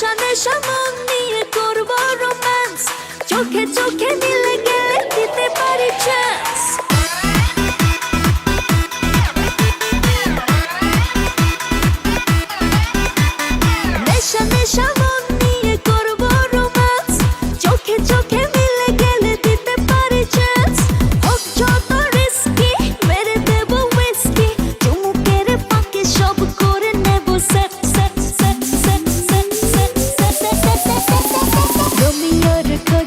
নেশা নেশা মন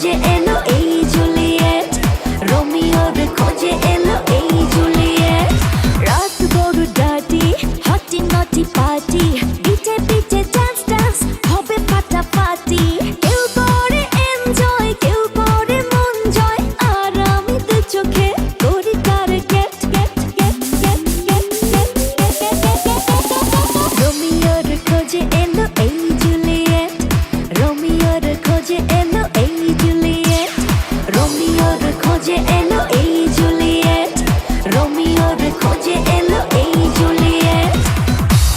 খোঁজে এলো এই জুলিয়েট। রোমিওর খোঁজে এলো এই জুলিয়েট। রাত গরু ডাটি হটি নটি পার্টি Radio